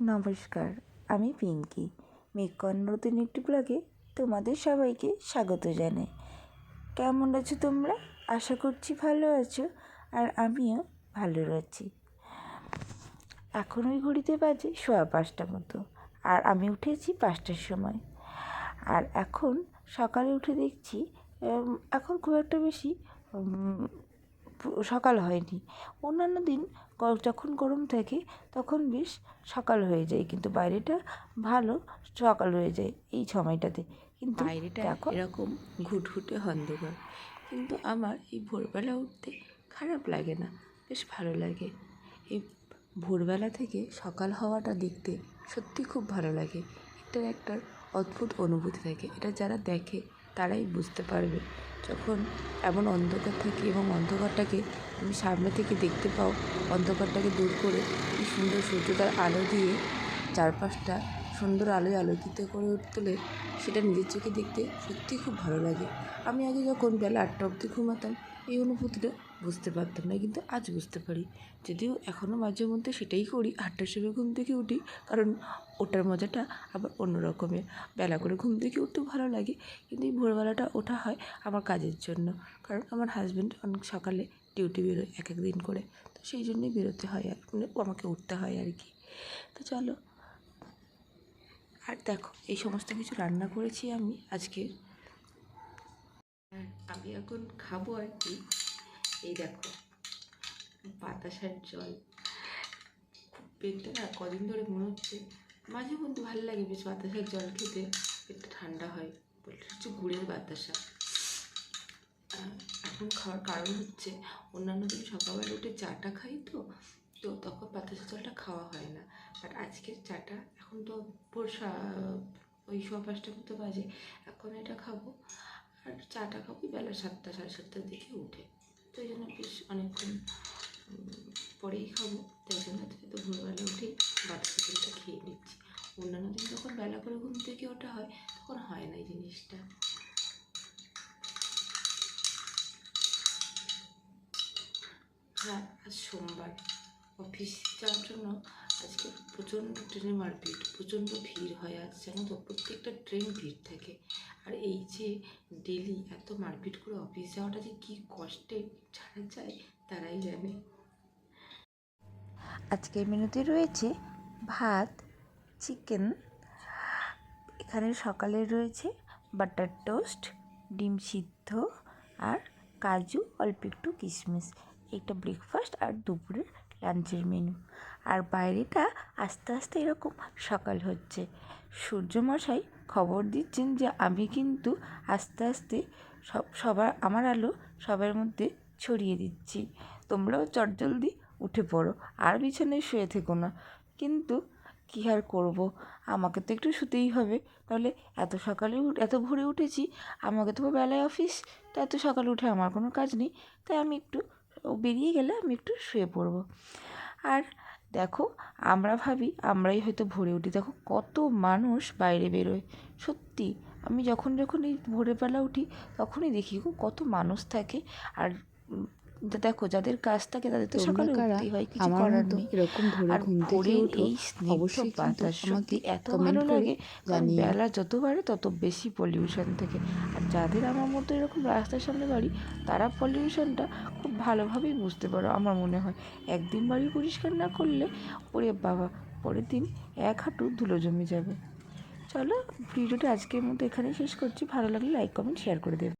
নমস্কার, আমি পিঙ্কি। মেঘকন নতুন একটি ব্লগে তোমাদের সবাইকে স্বাগত জানাই। কেমন আছো তোমরা? আশা করছি ভালো আছো আর আমিও ভালো রয়েছি এখন ওই ঘড়িতে বাজে সোয়া পাঁচটা মতো আর আমি উঠেছি পাঁচটার সময়। আর এখন সকালে উঠে দেখছি এখন খুব একটা বেশি সকাল হয়নি। অন্যান্য দিন যখন গরম থাকে তখন বেশ সকাল হয়ে যায় কিন্তু বাইরেটা ভালো সকাল হয়ে যায় এই সময়টাতে। কিন্তু বাইরেটা এরকম ঘুটঘুটে অন্ধকার কিন্তু আমার এই ভোরবেলা উঠতে খারাপ লাগে না বেশ ভালো লাগে। এই ভোরবেলা থেকে সকাল হওয়াটা দেখতে সত্যি খুব ভালো লাগে। এটার একটা অদ্ভুত অনুভূতি থাকে। এটা যারা দেখে তারাই বুঝতে পারবে। যখন এমন অন্ধকার থাকে এবং অন্ধকারটাকে তুমি সামনে থেকে দেখতে পাও, অন্ধকারটাকে দূর করে কি সুন্দর সূর্যটার আলো দিয়ে চারপাশটা সুন্দর আলোয় আলোকিত করে তুলে, সেটা নিজের চোখে দেখতে সত্যিই খুব ভালো লাগে। আমি আগে যখন বেলা আটটা অবধি ঘুমাতাম এই অনুভূতিটা বুঝতে পারতাম না, কিন্তু আজ বুঝতে পারি। যদিও এখনও মাঝে মধ্যে সেটাই করি আটটার সময় ঘুম থেকে উঠি, কারণ ওটার মজাটা আবার অন্য রকমের। বেলা করে ঘুম থেকে উঠতেও ভালো লাগে, কিন্তু এই ভোরবেলাটা ওঠা হয় আমার কাজের জন্য, কারণ আমার হাজব্যান্ড অনেক সকালে ডিউটি বেরোয় এক এক দিন করে, তো সেই জন্যই বেরোতে হয় আর মানে আমাকে উঠতে হয় আর কি। তো চলো, আর দেখো, এই সমস্ত কিছু রান্না করেছি আমি আজকে। আমি এখন খাব আর কি। এই দেখো, বাতাসার জল। খুব পেটটা না কদিন ধরে মনে হচ্ছে, মাঝে মধ্যে ভালো লাগে বেশ বাতাসার জল খেতে, পেটটা ঠান্ডা হয় বলতে হচ্ছে গুড়ের বাতাসা। এখন খাওয়ার কারণ হচ্ছে, অন্যান্য দিন সকালবেলা উঠে চাটা খাই তো তো তখন বাতাসা জলটা খাওয়া হয় না। আর আজকের চাটা, এখন তো ভোর ওই সোয়া পাঁচটা মতো বাজে, এখন এটা খাব। আর চাটা খাব, বেলা সাতটা, সাড়ে সাতটার দিকে উঠে। তো এই জন্য বেশ অনেকক্ষণ পরেই খাব। তাই জন্য তো ভোরবেলা উঠেই বাতাসা জলটা খেয়ে নিচ্ছি। অন্যান্য দিন যখন বেলা করে ঘুম থেকে ওঠা হয়, তখন হয় না এই জিনিসটা। হ্যাঁ আজ সোমবার। অফিস যাওয়ার জন্য আজকে প্রচণ্ড ট্রেনে মারপিট, প্রচণ্ড ভিড় হয় আজ, জানো তো? প্রত্যেকটা ট্রেন ভিড় থাকে। আর এই যে ডেলি এত মারপিট করে অফিস যাওয়াটা যে কী কষ্টে ছাড়া যায় তারাই জানে। আজকের মেনুতে রয়েছে ভাত, চিকেন, এখানে সকালে রয়েছে বাটার টোস্ট, ডিম সিদ্ধ আর কাজু, অল্প একটু কিশমিশ। এইটা ব্রেকফাস্ট আর দুপুরের লাঞ্চের মেনু আর বাইরেটা আস্তে আস্তে এরকম সকাল হচ্ছে। সূর্যমশাই খবর দিচ্ছেন যে, আমি কিন্তু আস্তে আস্তে সব, সবার, আমার আলো সবার মধ্যে ছড়িয়ে দিচ্ছি। তোমরাও চটজলদি উঠে পড়ো, আর বিছানায় শুয়ে থেকো না। কিন্তু কী আর করব? আমাকে তো একটু শুতেই হবে। তাহলে এত সকালে এত ভোরে উঠেছি, আমাকে তো বেলায় অফিস, তো এত সকালে উঠে আমার কোনো কাজ নেই। তাই আমি একটু বেরিয়ে গেলে আমি একটু শুয়ে পড়ব। আর দেখো, আমরা ভাবি আমরাই হয়তো ভোরে উঠি। দেখো কত মানুষ বাইরে বেরোয়। সত্যি, আমি যখন যখন এই ভোরবেলা উঠি, তখনই দেখি কত মানুষ থাকে। আর দেখো যাদের কাজ থাকে তাদের তো সকালে উঠতেই হয় কিছু করার নেই। এরকম ভোরে আর ঘুম থেকে এই অবশ্যই বাতাস সত্যি এত ভালো লাগে কারণ। বেলা যত বাড়ে তত বেশি পলিউশন থেকে। আর যাদের আমার মতো এরকম রাস্তার সামনে বাড়ি তারা পলিউশনটা খুব ভালোভাবেই বুঝতে পারো আমার মনে হয়। একদিন বাড়ি পরিষ্কার না করলে ওরে বাবা পরের দিন এক হাঁটু ধুলো জমে যাবে। চলো ভিডিওটা আজকের মতো এখানেই শেষ করছি। ভালো লাগলে লাইক কমেন্ট শেয়ার করে দেবে।